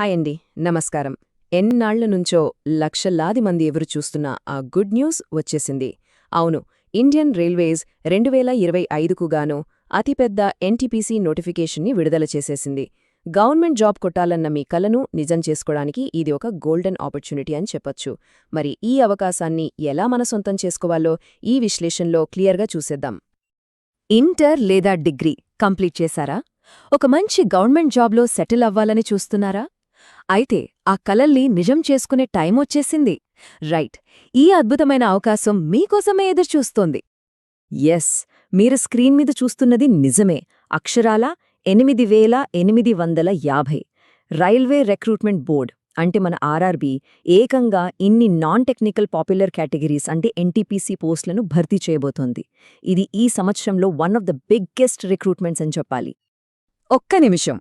Hi అండి నమస్కారం. ఎన్నాళ్ళ నుంచో లక్షలాది మంది ఎవరు చూస్తున్న ఆ గుడ్ న్యూస్ వచ్చేసింది. అవును ఇండియన్ రైల్వేస్ రెండు వేల ఇరవై ఐదుకు గాను అతిపెద్ద ఎన్టీపీసీ నోటిఫికేషన్ని విడుదల చేసేసింది. గవర్నమెంట్ జాబ్ కొట్టాలన్న మీ కలను నిజం చేసుకోవడానికి ఇది ఒక గోల్డెన్ ఆపర్చునిటీ అని చెప్పొచ్చు. మరి ఈ అవకాశాన్ని ఎలా మన సొంతం చేసుకోవాలో ఈ విశ్లేషణలో క్లియర్గా చూసేద్దాం. ఇంటర్ లేదా డిగ్రీ కంప్లీట్ చేశారా? ఒక మంచి గవర్నమెంట్ జాబ్లో సెటిల్ అవ్వాలని చూస్తున్నారా? అయితే ఆ కలల్ని నిజం చేసుకునే టైం వచ్చేసింది. రైట్ ఈ అద్భుతమైన అవకాశం మీకోసమే ఎదురుచూస్తోంది. ఎస్ మీరు స్క్రీన్ మీద చూస్తున్నది నిజమే. అక్షరాల ఎనిమిది వేల ఎనిమిది వందల యాభై. రైల్వే రిక్రూట్మెంట్ బోర్డ్ అంటే మన ఆర్ఆర్బీ ఏకంగా ఇన్ని నాన్ టెక్నికల్ పాపులర్ కేటగిరీస్ అంటే ఎన్టీపీసీ పోస్టులను భర్తీ చేయబోతోంది. ఇది ఈ సంవత్సరంలో one of the biggest recruitments అని చెప్పాలి. ఒక్క నిమిషం.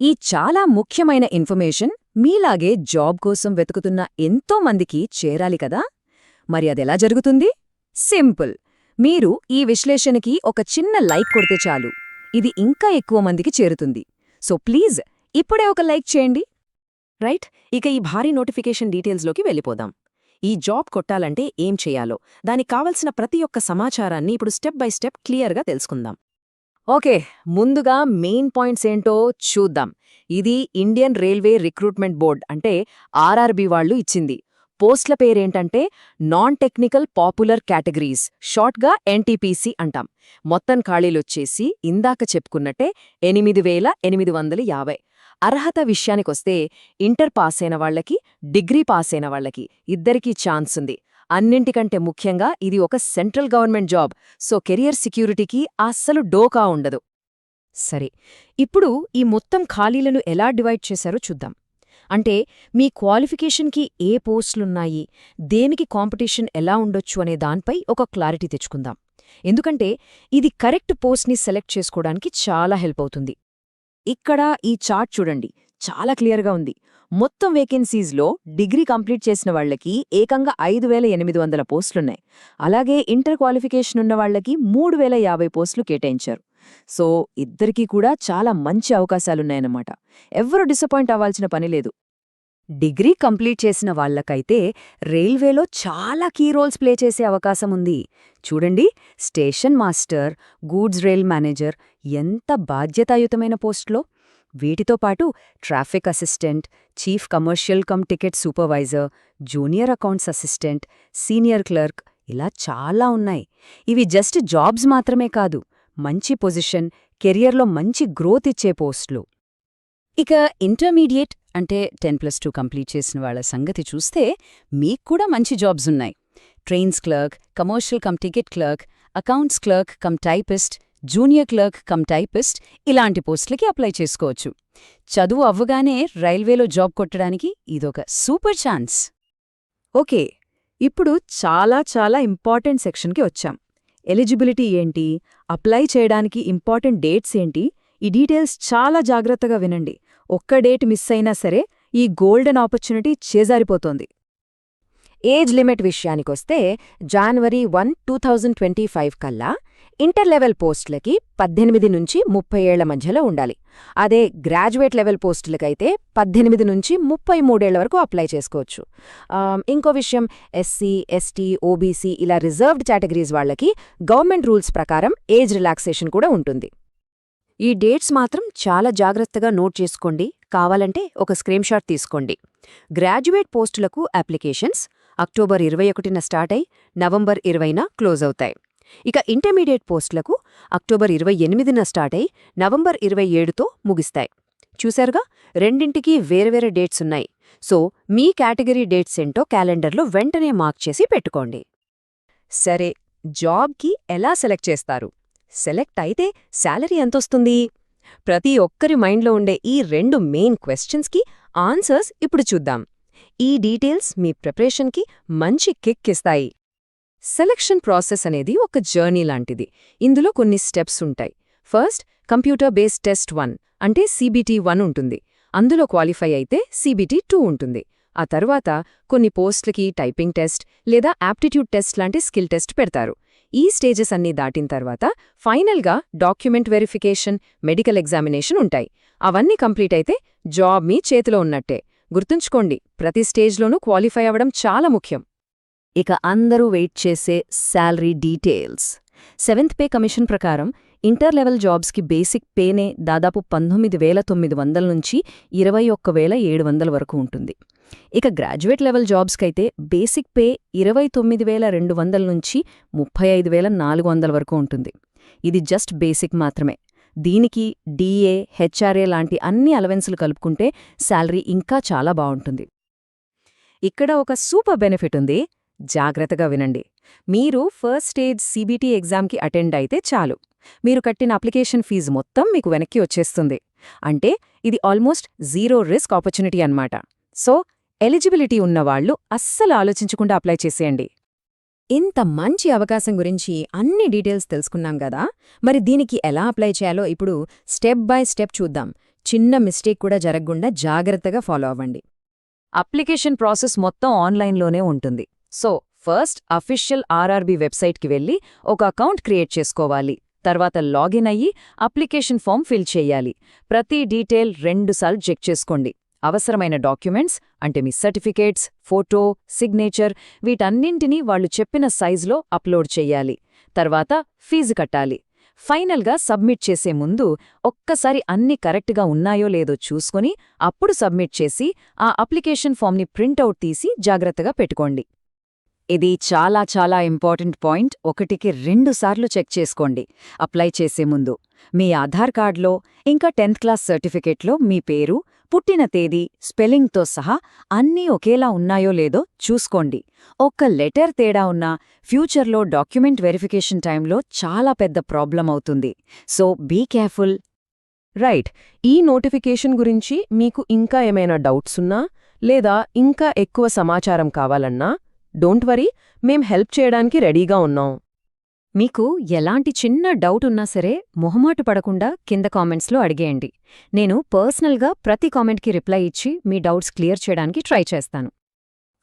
ఈ చాలా ముఖ్యమైన ఇన్ఫర్మేషన్ మీలాగే జాబ్ కోసం వెతుకుతున్న ఎంతో మందికి చేరాలి కదా? మరి అదెలా జరుగుతుంది? సింపుల్. మీరు ఈ విశ్లేషణకి ఒక చిన్న లైక్ కొడితే చాలు. ఇది ఇంకా ఎక్కువ మందికి చేరుతుంది. సో ప్లీజ్ ఇప్పుడే ఒక లైక్ చేయండి. రైట్? ఇక ఈ భారీ నోటిఫికేషన్ డీటెయిల్స్లోకి వెళ్ళిపోదాం. ఈ జాబ్ కొట్టాలంటే ఏం చేయాలో? దానికి కావలసిన ప్రతి ఒక్క సమాచారాన్ని ఇప్పుడు స్టెప్ బై స్టెప్ క్లియర్గా తెలుసుకుందాం. ఓకే ముందుగా మెయిన్ పాయింట్స్ ఏంటో చూద్దాం. ఇది ఇండియన్ రైల్వే రిక్రూట్మెంట్ బోర్డ్ అంటే ఆర్ఆర్బి వాళ్ళు ఇచ్చింది. పోస్ట్ల పేరేంటంటే నాన్ టెక్నికల్ పాపులర్ కేటగిరీస్ షార్ట్గా ఎన్టీపీసీ అంటాం. మొత్తం ఖాళీలొచ్చేసి ఇందాక చెప్పుకున్నట్టే ఎనిమిది వేల ఎనిమిది వందల యాభై. అర్హత విషయానికొస్తే ఇంటర్ పాస్ అయిన వాళ్ళకి డిగ్రీ పాస్ అయిన వాళ్ళకి ఇద్దరికీ ఛాన్స్ ఉంది అన్నింటికంటే ముఖ్యంగా ఇది ఒక central government job so career సెక్యూరిటీకి అస్సలు డోకా ఉండదు. సరే ఇప్పుడు ఈ మొత్తం ఖాళీలను ఎలా డివైడ్ చేశారో చూద్దాం. అంటే మీ క్వాలిఫికేషన్కి ఏ పోస్టులున్నాయి దేనికి కాంపిటీషన్ ఎలా ఉండొచ్చు అనే దానిపై ఒక క్లారిటీ తెచ్చుకుందాం. ఎందుకంటే ఇది కరెక్ట్ పోస్ట్ని సెలెక్ట్ చేసుకోవడానికి చాలా హెల్ప్ అవుతుంది. ఇక్కడ ఈ చార్ట్ చూడండి చాలా క్లియర్గా ఉంది. మొత్తం వేకెన్సీస్లో డిగ్రీ కంప్లీట్ చేసిన వాళ్ళకి ఏకంగా ఐదు వేల ఎనిమిది వందల పోస్టులున్నాయి. అలాగే ఇంటర్ క్వాలిఫికేషన్ ఉన్న వాళ్ళకి మూడు వేల యాభై పోస్టులు కేటాయించారు. సో ఇద్దరికీ కూడా చాలా మంచి అవకాశాలున్నాయన్నమాట. ఎవ్వరూ డిసప్పాయింట్ అవ్వాల్సిన పని లేదు. డిగ్రీ కంప్లీట్ చేసిన వాళ్ళకైతే రైల్వేలో చాలా కీ రోల్స్ ప్లే చేసే అవకాశం ఉంది. చూడండి station master goods rail manager ఎంత బాధ్యతాయుతమైన పోస్ట్లో. వీటితో పాటు traffic assistant chief commercial cum ticket supervisor junior accounts assistant senior clerk ఇలా చాలా ఉన్నాయి. ఇవి జస్ట్ జాబ్స్ మాత్రమే కాదు. మంచి పొజిషన్ కెరియర్లో మంచి గ్రోత్ ఇచ్చే పోస్టులు. ఇక ఇంటర్మీడియట్ అంటే టెన్ ప్లస్ టూ కంప్లీట్ చేసిన వాళ్ళ సంగతి చూస్తే మీకు కూడా మంచి జాబ్స్ ఉన్నాయి. Trains clerk commercial cum ticket clerk accounts clerk cum typist junior clerk cum typist ఇలాంటి పోస్టులకి అప్లై చేసుకోవచ్చు. చదువు అవ్వగానే రైల్వేలో జాబ్ కొట్టడానికి ఇదొక సూపర్ ఛాన్స్. ఓకే ఇప్పుడు చాలా చాలా ఇంపార్టెంట్ సెక్షన్కి వచ్చాం. ఎలిజిబిలిటీ ఏంటి? అప్లై చేయడానికి ఇంపార్టెంట్ డేట్స్ ఏంటి? ఈ డీటెయిల్స్ చాలా జాగ్రత్తగా వినండి. ఒక్క డేట్ మిస్ అయినా సరే ఈ గోల్డెన్ ఆపర్చునిటీ చేజారిపోతోంది. ఏజ్ లిమిట్ విషయానికొస్తే January one two thousand twenty five కల్లా ఇంటర్ లెవెల్ పోస్టులకి పద్దెనిమిది నుంచి ముప్పై ఏళ్ళ మధ్యలో ఉండాలి. అదే గ్రాడ్యుయేట్ లెవెల్ పోస్టులకైతే పద్దెనిమిది నుంచి ముప్పై మూడేళ్ళ వరకు అప్లై చేసుకోవచ్చు. ఇంకో విషయం ఎస్సీ ఎస్టీ ఓబీసీ ఇలా రిజర్వ్డ్ కేటగిరీస్ వాళ్ళకి గవర్నమెంట్ రూల్స్ ప్రకారం ఏజ్ రిలాక్సేషన్ కూడా ఉంటుంది. ఈ డేట్స్ మాత్రం చాలా జాగ్రత్తగా నోట్ చేసుకోండి. కావాలంటే ఒక స్క్రీన్షాట్ తీసుకోండి. గ్రాడ్యుయేట్ పోస్టులకు అప్లికేషన్స్ అక్టోబర్ ఇరవై ఒకటిన స్టార్ట్ అయి నవంబర్ ఇరవైన క్లోజ్ అవుతాయి. ఇక ఇంటర్మీడియట్ పోస్టులకు అక్టోబర్ ఇరవై ఎనిమిదిన స్టార్ట్ అయి నవంబర్ ఇరవై ఏడుతో ముగిస్తాయి. చూశారుగా రెండింటికి వేర్వేరే డేట్స్ ఉన్నాయి. సో మీ కేటగిరీ డేట్స్ ఏంటో క్యాలెండర్లో వెంటనే మార్క్ చేసి పెట్టుకోండి. సరే జాబ్కి ఎలా సెలెక్ట్ చేస్తారు? సెలెక్ట్ అయితే శాలరీ ఎంతొస్తుంది? ప్రతి ఒక్కరి మైండ్లో ఉండే ఈ రెండు మెయిన్ క్వశ్చన్స్కి ఆన్సర్స్ ఇప్పుడు చూద్దాం. ఈ డీటెయిల్స్ మీ ప్రిపరేషన్కి మంచి కిక్ ఇస్తాయి సెలక్షన్ ప్రాసెస్ అనేది ఒక జర్నీ లాంటిది. ఇందులో కొన్ని స్టెప్స్ ఉంటాయి. First computer based test one అంటే సీబీటీ వన్ ఉంటుంది. అందులో క్వాలిఫై అయితే సీబీటీ టూ ఉంటుంది. ఆ తర్వాత కొన్ని పోస్టులకి టైపింగ్ టెస్ట్ లేదా యాప్టిట్యూడ్ టెస్ట్ లాంటి స్కిల్ టెస్ట్ పెడతారు. ఈ స్టేజెస్ అన్నీ దాటిన తర్వాత ఫైనల్గా డాక్యుమెంట్ వెరిఫికేషన్ మెడికల్ ఎగ్జామినేషన్ ఉంటాయి. అవన్నీ కంప్లీట్ అయితే జాబ్ మీ చేతిలో ఉన్నట్టే. గుర్తుంచుకోండి ప్రతి స్టేజ్లోనూ క్వాలిఫై అవ్వడం చాలా ముఖ్యం. ఇక అందరూ వెయిట్ చేసే salary details. Seventh pay commission ప్రకారం ఇంటర్ లెవెల్ జాబ్స్కి బేసిక్ పేనే దాదాపు పంతొమ్మిది వేల తొమ్మిది వందల నుంచి ఇరవై ఒక్క వేల ఏడు వందల వరకు ఉంటుంది. ఇక గ్రాడ్యుయేట్ లెవెల్ జాబ్స్కైతే బేసిక్ పే ఇరవై తొమ్మిది వేల రెండు వందల నుంచి ముప్పై ఐదు వేల నాలుగు వందల వరకు ఉంటుంది. ఇది జస్ట్ బేసిక్ మాత్రమే. దీనికి డీఏ హెచ్ఆర్ఏ లాంటి అన్ని అలవెన్సులు కలుపుకుంటే శాలరీ ఇంకా చాలా బావుంటుంది ఇక్కడ ఒక సూపర్ బెనిఫిట్ ఉంది. జాగ్రత్తగా వినండి. మీరు ఫస్ట్ స్టేజ్ సిబిటీ ఎగ్జామ్కి అటెండ్ అయితే చాలు. మీరు కట్టిన అప్లికేషన్ ఫీజు మొత్తం మీకు వెనక్కి వచ్చేస్తుంది. అంటే ఇది ఆల్మోస్ట్ జీరో రిస్క్ ఆపర్చునిటీ అన్నమాట. సో ఎలిజిబిలిటీ ఉన్నవాళ్ళు అస్సలు ఆలోచించకుండా అప్లై చేసేయండి. ఇంత మంచి అవకాశం గురించి అన్ని డీటెయిల్స్ తెలుసుకున్నాం కదా. మరి దీనికి ఎలా అప్లై చేయాలో ఇప్పుడు స్టెప్ బై స్టెప్ చూద్దాం. చిన్న మిస్టేక్ కూడా జరగకుండా జాగ్రత్తగా ఫాలో అవ్వండి. అప్లికేషన్ ప్రాసెస్ మొత్తం ఆన్లైన్లోనే ఉంటుంది. సో ఫస్ట్ అఫీషియల్ ఆర్ఆర్బీ వెబ్సైట్కి వెళ్ళి ఒక అకౌంట్ క్రియేట్ చేసుకోవాలి. తర్వాత లాగిన్ అయ్యి అప్లికేషన్ ఫామ్ ఫిల్ చేయాలి. ప్రతి డీటెయిల్ రెండుసార్లు చెక్ చేసుకోండి. అవసరమైన డాక్యుమెంట్స్ అంటే మీ సర్టిఫికేట్స్ ఫోటో సిగ్నేచర్ వీటన్నింటినీ వాళ్ళు చెప్పిన సైజులో అప్లోడ్ చెయ్యాలి తర్వాత ఫీజు కట్టాలి. ఫైనల్గా సబ్మిట్ చేసే ముందు ఒక్కసారి అన్ని కరెక్ట్గా ఉన్నాయో లేదో చూసుకొని అప్పుడు సబ్మిట్ చేసి ఆ అప్లికేషన్ ఫామ్ని ప్రింటౌట్ తీసి జాగ్రత్తగా పెట్టుకోండి. ఇది చాలా చాలా ఇంపార్టెంట్ పాయింట్. ఒకటికి రెండుసార్లు చెక్ చేసుకోండి. అప్లై చేసే ముందు మీ ఆధార్ కార్డ్లో ఇంకా టెన్త్ క్లాస్ సర్టిఫికేట్లో మీ పేరు పుట్టిన తేదీ స్పెల్లింగ్తో సహా అన్నీ ఒకేలా ఉన్నాయో లేదో చూసుకోండి. ఒక్క లెటర్ తేడా ఉన్నా ఫ్యూచర్లో డాక్యుమెంట్ వెరిఫికేషన్ టైంలో చాలా పెద్ద ప్రాబ్లం అవుతుంది. So be careful. రైట్. ఈ నోటిఫికేషన్ గురించి మీకు ఇంకా ఏమైనా డౌట్స్ ఉన్నా లేదా ఇంకా ఎక్కువ సమాచారం కావాలన్నా డోంట్ వరీ మేం హెల్ప్ చేయడానికి రెడీగా ఉన్నాం. మీకు ఎలాంటి చిన్న డౌట్ ఉన్నా సరే మొహమాటు పడకుండా కింద కామెంట్స్లో అడిగేయండి. నేను పర్సనల్గా ప్రతి కామెంట్కి రిప్లై ఇచ్చి మీ డౌట్స్ క్లియర్ చేయడానికి ట్రై చేస్తాను.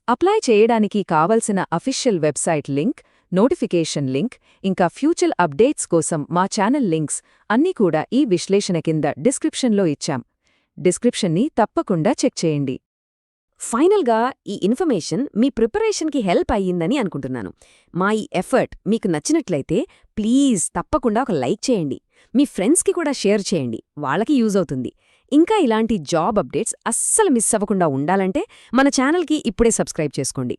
అప్లై చేయడానికి కావలసిన official website link notification link ఇంకా ఫ్యూచర్ అప్డేట్స్ కోసం మా ఛానల్ లింక్స్ అన్నీ కూడా ఈ విశ్లేషణ కింద డిస్క్రిప్షన్లో ఇచ్చాం. డిస్క్రిప్షన్ని తప్పకుండా చెక్ చేయండి. ఫైనల్గా ఈ ఇన్ఫర్మేషన్ మీ ప్రిపరేషన్కి హెల్ప్ అయ్యిందని అనుకుంటున్నాను. మా ఈ ఎఫర్ట్ మీకు నచ్చినట్లయితే ప్లీజ్ తప్పకుండా ఒక లైక్ చేయండి. మీ ఫ్రెండ్స్కి కూడా షేర్ చేయండి. వాళ్ళకి యూజ్ అవుతుంది. ఇంకా ఇలాంటి జాబ్ అప్డేట్స్ అస్సలు మిస్ అవ్వకుండా ఉండాలంటే మన ఛానల్కి ఇప్పుడే సబ్స్క్రైబ్ చేసుకోండి.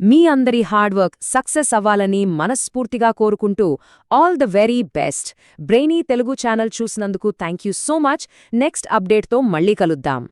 మీ అందరి హార్డ్వర్క్ సక్సెస్ అవ్వాలని మనస్ఫూర్తిగా కోరుకుంటూ all the very best. Brainy Telugu channel చూసినందుకు thank you so much. Next అప్డేట్తో మళ్ళీ కలుద్దాం.